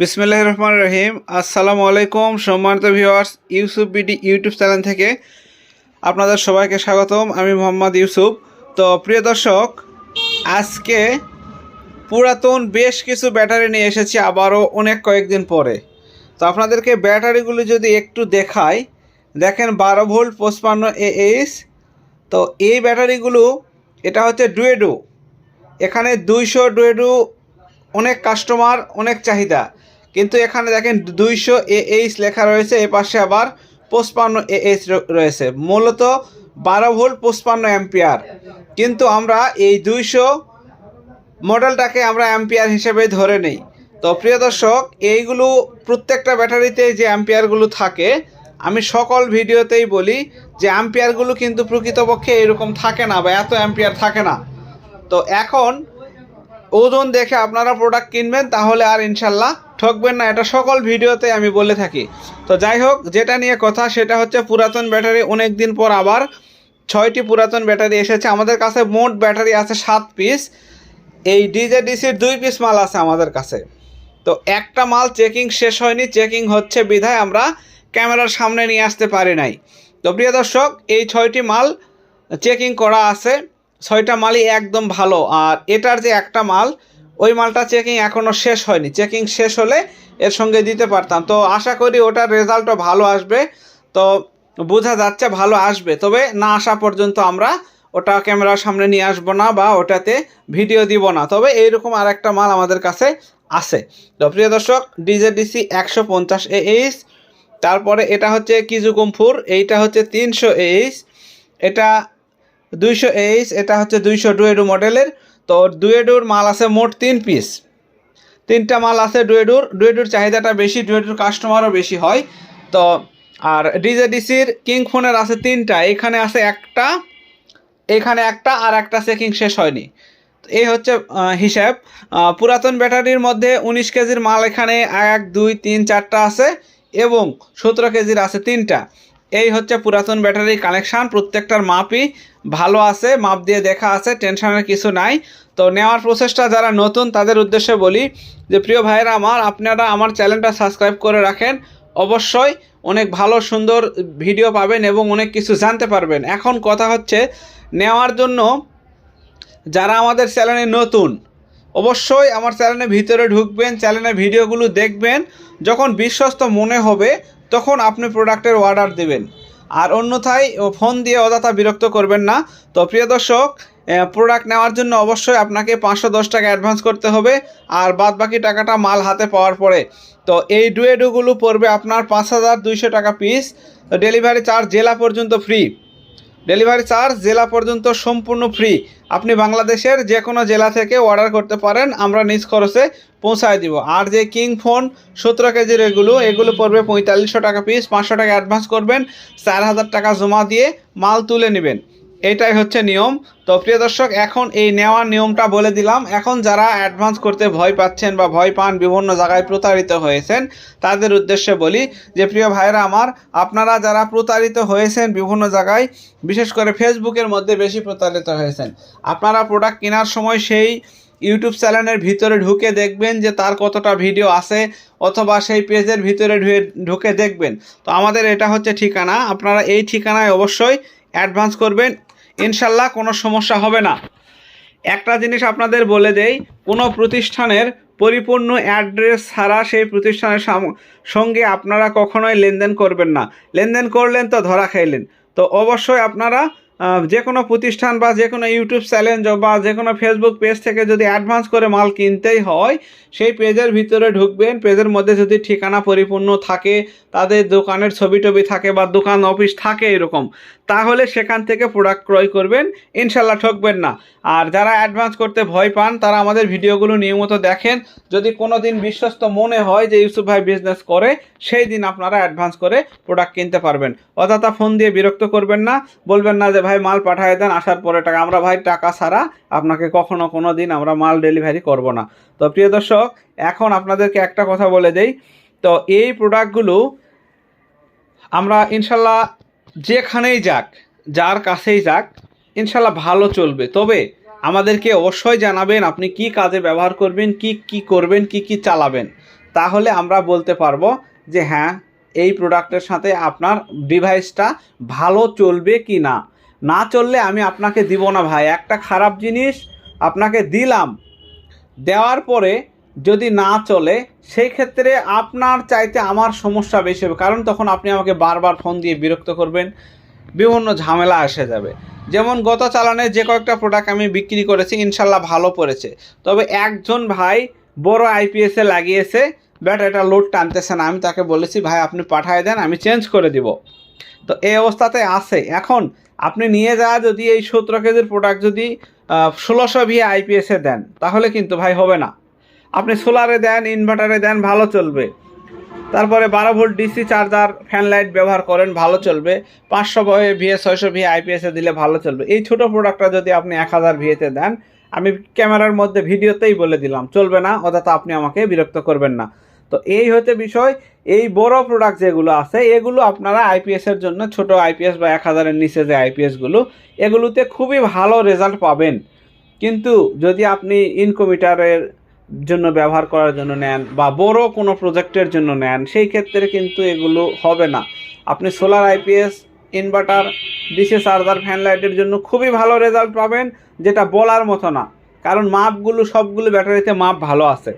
বিসমিল্লাহ রহমান রহিম। আসসালামু আলাইকুম, সম্মানিত viewers Yusuf BD YouTube channel থেকে আপনাদের সবাইকে স্বাগতম। আমি মোহাম্মদ ইউসুফ। তো প্রিয় দর্শক, আজকে পুরাতন বেশ কিছু ব্যাটারি নিয়ে এসেছি আবারও অনেক কয়েকদিন পরে। তো আপনাদেরকে ব্যাটারিগুলো যদি একটু দেখাই, দেখেন বারো ভোল্ট পঁচপান্ন এইচ তো এই ব্যাটারিগুলো, এটা হচ্ছে ডুয়েডো। এখানে দুইশো ডুয়েডু অনেক কাস্টমার অনেক চাহিদা। কিন্তু এখানে দেখেন দুইশো এইচ লেখা রয়েছে, এ পাশে আবার পঁচপান্ন এইচ রয়েছে। মূলত বারো ভোল্ট পঁচপান্ন অ্যাম্পিয়ার। কিন্তু আমরা এই দুইশো মডেলটাকে আমরা অ্যাম্পিয়ার হিসেবে ধরে নেই। তো প্রিয় দর্শক, এইগুলো প্রত্যেকটা ব্যাটারিতে যে অ্যাম্পিয়ারগুলো থাকে, আমি সকল ভিডিওতেই বলি যে অ্যাম্পিয়ারগুলো কিন্তু প্রকৃতপক্ষে এরকম থাকে না বা এত অ্যাম্পিয়ার থাকে না। তো এখন ওজন দেখে আপনারা প্রোডাক্ট কিনবেন, তাহলে আর ইনশাল্লাহ ঠকবেন না। এটা সকল ভিডিওতে আমি বলে থাকি। তো যাই হোক, যেটা নিয়ে কথা, সেটা হচ্ছে পুরাতন ব্যাটারি। অনেক দিন পর আবার ছয়টি পুরাতন ব্যাটারি এসেছে। আমাদের কাছে মোট ব্যাটারি আছে সাত পিস। এই ডিজে ডিসির দুই পিস মাল আছে আমাদের কাছে। তো একটা মাল চেকিং শেষ হয়নি। চেকিং হচ্ছে বিধায় আমরা ক্যামেরার সামনে নিয়ে আসতে পারি নাই। তো প্রিয় দর্শক, এই ছয়টি মাল চেকিং করা আছে। ছয়টা মালই একদম ভালো। আর এটার যে একটা মাল, ওই মালটা চেকিং এখনও শেষ হয়নি। চেকিং শেষ হলে এর সঙ্গে দিতে পারতাম। তো আশা করি ওটার রেজাল্টও ভালো আসবে। তো বোঝা যাচ্ছে ভালো আসবে। তবে না আসা পর্যন্ত আমরা ওটা ক্যামেরার সামনে নিয়ে আসব না বা ওটাতে ভিডিও দিব না। তবে এইরকম আর একটা মাল আমাদের কাছে আছে। তো প্রিয় দর্শক ডিজেডিসি একশো পঞ্চাশ এইচ তারপরে এটা হচ্ছে কিজুকুমফুর এইটা হচ্ছে তিনশো এইচ এটা দুইশো এইচ, এটা হচ্ছে দুইশো ডুয়েডু মডেলের। তো ডুয়েডুর মাল আছে মোট তিন পিস। তিনটা মাল আছে ডুয়েডুর। ডুয়েডুর চাহিদাটা বেশি, ডুয়েডুর কাস্টমারও বেশি হয়। তো আর ডিজেডিসির কিং ফোনের আছে তিনটা। এখানে আছে একটা, এখানে একটা আর একটা চেকিং শেষ হয়নি। এই হচ্ছে হিসাব। পুরাতন ব্যাটারির মধ্যে উনিশ কেজির মাল এখানে এক, দুই, তিন, চারটা আছে এবং সতেরো কেজির আছে তিনটা। এই হচ্ছে পুরাতন ব্যাটারি কানেকশান প্রত্যেকটার মাপই ভালো আছে, মাপ দিয়ে দেখা আছে, টেনশনের কিছু নাই। তো নেওয়ার প্রসেসটা যারা নতুন, তাদের উদ্দেশ্যে বলি যে, প্রিয় ভাইয়েরা আমার, আপনারা আমার চ্যানেলটা সাবস্ক্রাইব করে রাখেন। অবশ্যই অনেক ভালো, সুন্দর ভিডিও পাবেন এবং অনেক কিছু জানতে পারবেন। এখন কথা হচ্ছে নেওয়ার জন্য যারা আমাদের চ্যানেলে নতুন, অবশ্যই আমার চ্যানেলের ভিতরে ঢুকবেন, চ্যানেলের ভিডিওগুলো দেখবেন। যখন বিশ্বস্ত মনে হবে তখন আপনি প্রোডাক্টের অর্ডার দেবেন। আর অন্যথায় ফোন দিয়ে অযথা বিরক্ত করবেন না। তো প্রিয় দর্শক প্রোডাক্ট নেওয়ার জন্য অবশ্যই আপনাকে পাঁচশো দশ টাকা অ্যাডভান্স করতে হবে। আর বাদ বাকি টাকাটা মাল হাতে পাওয়ার পরে। তো এই ডুয়েডুগুলো পড়বে আপনার পাঁচ হাজার দুইশো টাকা পিস ডেলিভারি চার্জ জেলা পর্যন্ত ফ্রি ডেলিভারি চার্জ জেলা পর্যন্ত সম্পূর্ণ ফ্রি আপনি বাংলাদেশের যে কোনো জেলা থেকে অর্ডার করতে পারেন। আমরা নিজ খরচে পৌঁছায় দিব। আর যে কিং ফোন, সতেরো কেজির এগুলো এগুলো পড়বে পঁয়তাল্লিশশো টাকা পিস পাঁচশো টাকা অ্যাডভান্স করবেন, চার হাজার টাকা জমা দিয়ে মাল তুলে নেবেন। এটাই হচ্ছে নিয়ম। তো প্রিয় দর্শক, এখন এই নেওয়ার নিয়মটা বলে দিলাম। এখন যারা অ্যাডভান্স করতে ভয় পাচ্ছেন বা ভয় পান বিভিন্ন জায়গায় প্রতারিত হয়েছেন, তাদের উদ্দেশ্যে বলি যে, প্রিয় ভাইরা আমার, আপনারা যারা প্রতারিত হয়েছেন বিভিন্ন জায়গায়, বিশেষ করে ফেসবুকের মধ্যে বেশি প্রতারিত হয়েছেন, আপনারা প্রোডাক্ট কেনার সময় সেই ইউটিউব চ্যানেলের ভিতরে ঢুকে দেখবেন যে তার কতটা ভিডিও আছে, অথবা সেই পেজের ভিতরে ঢুকে দেখবেন। তো আমাদের এটা হচ্ছে ঠিকানা। আপনারা এই ঠিকানায় অবশ্যই অ্যাডভান্স করবেন। ইনশাল্লাহ কোনো সমস্যা হবে না। একটা জিনিস আপনাদের বলে দেই, কোনো প্রতিষ্ঠানের পরিপূর্ণ অ্যাড্রেস ছাড়া সেই প্রতিষ্ঠানের সঙ্গে আপনারা কখনোই লেনদেন করবেন না। লেনদেন করলেন তো ধরা খাইলেন। তো অবশ্যই আপনারা যে কোনো প্রতিষ্ঠান বা যে কোনো ইউটিউব চ্যানেল বা যে কোনো ফেসবুক পেজ থেকে যদি অ্যাডভান্স করে মাল কিনতেই হয়, সেই পেজের ভিতরে ঢুকবেন। পেজের মধ্যে যদি ঠিকানা পরিপূর্ণ থাকে, তাদের দোকানের ছবি টবি থাকে বা দোকান অফিস থাকে এরকম। তাহলে সেখান থেকে প্রোডাক্ট ক্রয় করবেন। ইনশাল্লাহ ঠকবেন না। আর যারা অ্যাডভান্স করতে ভয় পান, তারা আমাদের ভিডিওগুলো নিয়মিত দেখেন। যদি কোনো দিন বিশ্বস্ত মনে হয় যে ইউসুফ ভাই বিজনেস করে, সেই দিন আপনারা অ্যাডভান্স করে প্রোডাক্ট কিনতে পারবেন। অযথা ফোন দিয়ে বিরক্ত করবেন না। বলবেন না যে, ভাই, মাল পাঠিয়ে দেন, আসার পরে টাকা। আমরা, ভাই, টাকা ছাড়া আপনাকে কখনো কোনো দিন আমরা মাল ডেলিভারি করব না। তো প্রিয় দর্শক, এখন আপনাদেরকে একটা কথা বলে দেই। তো এই প্রোডাক্টগুলো আমরা ইনশাল্লাহ যেখানেই যাক, যার কাছেই যাক, ইনশাল্লাহ ভালো চলবে। তবে আমাদেরকে অবশ্যই জানাবেন আপনি কি কাজে ব্যবহার করবেন, কি কি করবেন, কি কি চালাবেন। তাহলে আমরা বলতে পারব যে হ্যাঁ এই প্রোডাক্টের সাথে আপনার ডিভাইসটা ভালো চলবে কি না। না চললে আমি আপনাকে দিব না ভাই। একটা খারাপ জিনিস আপনাকে দিলাম, দেওয়ার পরে যদি না চলে, সেই ক্ষেত্রে আপনার চাইতে আমার সমস্যা বেশি হবে। কারণ তখন আপনি আমাকে বারবার ফোন দিয়ে বিরক্ত করবেন, বিভিন্ন ঝামেলা এসে যাবে। যেমন গত চালানে যে কয়েকটা প্রোডাক্ট আমি বিক্রি করেছি, ইনশাল্লাহ ভালো পড়েছে। তবে একজন ভাই বড় আইপিএসে লাগিয়েছে বাট এটা লোড টানতেছে না। আমি তাকে বলেছি, ভাই, আপনি পাঠায় দেন, আমি চেঞ্জ করে দিব। তো এই অবস্থাতে আছে। এখন আপনি নিয়ে যাওয়া যদি এই সতেরো কেজির প্রোডাক্ট যদি ষোলোশো ভিএ আইপিএসে দেন, তাহলে কিন্তু ভাই হবে না। আপনি সোলারে দেন, ইনভার্টারে দেন, ভালো চলবে। তারপরে বারো volt DC charger, fan light ব্যবহার করেন, ভালো চলবে। পাঁচশো ভয়ে ভিএ ছয়শো ভিএ আইপিএসে দিলে ভালো চলবে। এই ছোটো প্রোডাক্টটা যদি আপনি এক হাজার ভিএতে দেন, আমি ক্যামেরার মধ্যে ভিডিওতেই বলে দিলাম, চলবে না, অযথা আপনি আমাকে বিরক্ত করবেন না। তো এই হতে বিষয়, এই বড় প্রোডাক্ট যেগুলো আছে, এগুলো আপনারা আইপিএসের জন্য, ছোট আইপিএস বা এক হাজারের নিচে যে আইপিএসগুলো এগুলোতে খুবই ভালো রেজাল্ট পাবেন। কিন্তু যদি আপনি ইনকোমিটারের জন্য ব্যবহার করার জন্য নেন বা বড় কোনো প্রজেক্টের জন্য নেন, সেই ক্ষেত্রে কিন্তু এগুলো হবে না। আপনি solar IPS, inverter, DC charger, fan লাইটের জন্য খুবই ভালো রেজাল্ট পাবেন, যেটা বলার মতো না। কারণ মাপগুলো, সবগুলো ব্যাটারিতে মাপ ভালো আছে।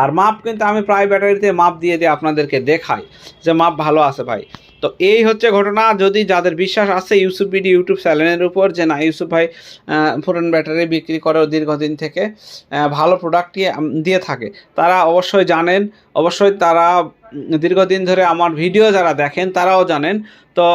আর মাপ কিন্তু আমি প্রায় ব্যাটারিতে মাপ দিয়ে দিয়ে আপনাদেরকে দেখাই যে মাপ ভালো আছে ভাই। তো এই হচ্ছে ঘটনা। যদি যাদের বিশ্বাস আছে ইউসুফ বিডি ইউটিউব চ্যানেলের উপর যে না, ইউসুফ ভাই পুরান ব্যাটারি বিক্রি করে দীর্ঘদিন থেকে ভালো প্রোডাক্টই দিয়ে থাকে, তারা অবশ্যই জানেন। অবশ্যই তারা দীর্ঘদিন ধরে আমার ভিডিও যারা দেখেন, তারাও জানেন। তো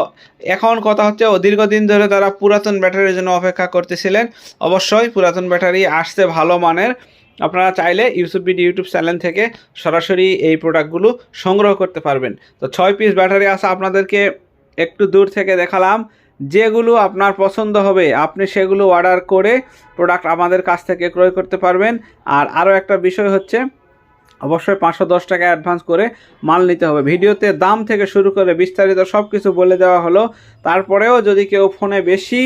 এখন কথা হচ্ছে, ও দীর্ঘদিন ধরে তারা পুরাতন ব্যাটারির জন্য অপেক্ষা করতেছিলেন। অবশ্যই পুরাতন ব্যাটারি আসছে ভালো মানের। আপনারা চাইলে ইউসুফ বিডি ইউটিউব চ্যানেল থেকে সরাসরি এই প্রোডাক্টগুলো সংগ্রহ করতে পারবেন। তো ছয় পিস ব্যাটারি আছে আপনাদেরকে একটু দূর থেকে দেখালাম। যেগুলো আপনার পছন্দ হবে, আপনি সেগুলো অর্ডার করে প্রোডাক্ট আমাদের কাছ থেকে ক্রয় করতে পারবেন। আর আরও একটা বিষয় হচ্ছে, অবশ্যই পাঁচশো দশ টাকা অ্যাডভান্স করে মাল নিতে হবে। ভিডিওতে দাম থেকে শুরু করে বিস্তারিত সব কিছু বলে দেওয়া হলো। তারপরেও যদি কেউ ফোনে বেশি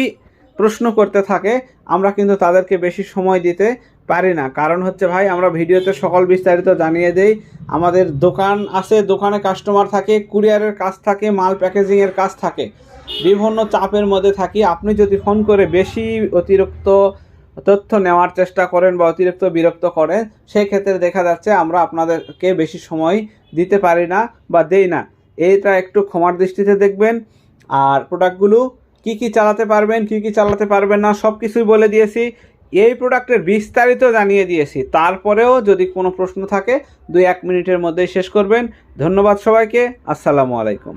প্রশ্ন করতে থাকে, আমরা কিন্তু তাদেরকে বেশি সময় দিতে পারি না। কারণ হচ্ছে ভাই, আমরা ভিডিওতে সকল বিস্তারিত জানিয়ে দেই। আমাদের দোকান আছে, দোকানে কাস্টমার থাকে কুরিয়ারের কাজ থাকে, মাল প্যাকেজিংয়ের কাজ থাকে। বিভিন্ন চাপের মধ্যে থাকি। আপনি যদি ফোন করে বেশি অতিরিক্ত তথ্য নেওয়ার চেষ্টা করেন বা অতিরিক্ত বিরক্ত করেন সেই ক্ষেত্রে দেখা যাচ্ছে আমরা আপনাদেরকে বেশি সময় দিতে পারি না বা দেই না। এইটা একটু ক্ষমার দৃষ্টিতে দেখবেন। আর প্রোডাক্টগুলো কি কি চালাতে পারবেন, কি কি চালাতে পারবেন না সব কিছুই বলে দিয়েছি। এই প্রোডাক্টের বিস্তারিত জানিয়ে দিয়েছি। তারপরেও যদি কোনো প্রশ্ন থাকে, দুই এক মিনিটের মধ্যেই শেষ করবেন। ধন্যবাদ সবাইকে। আসসালামু আলাইকুম।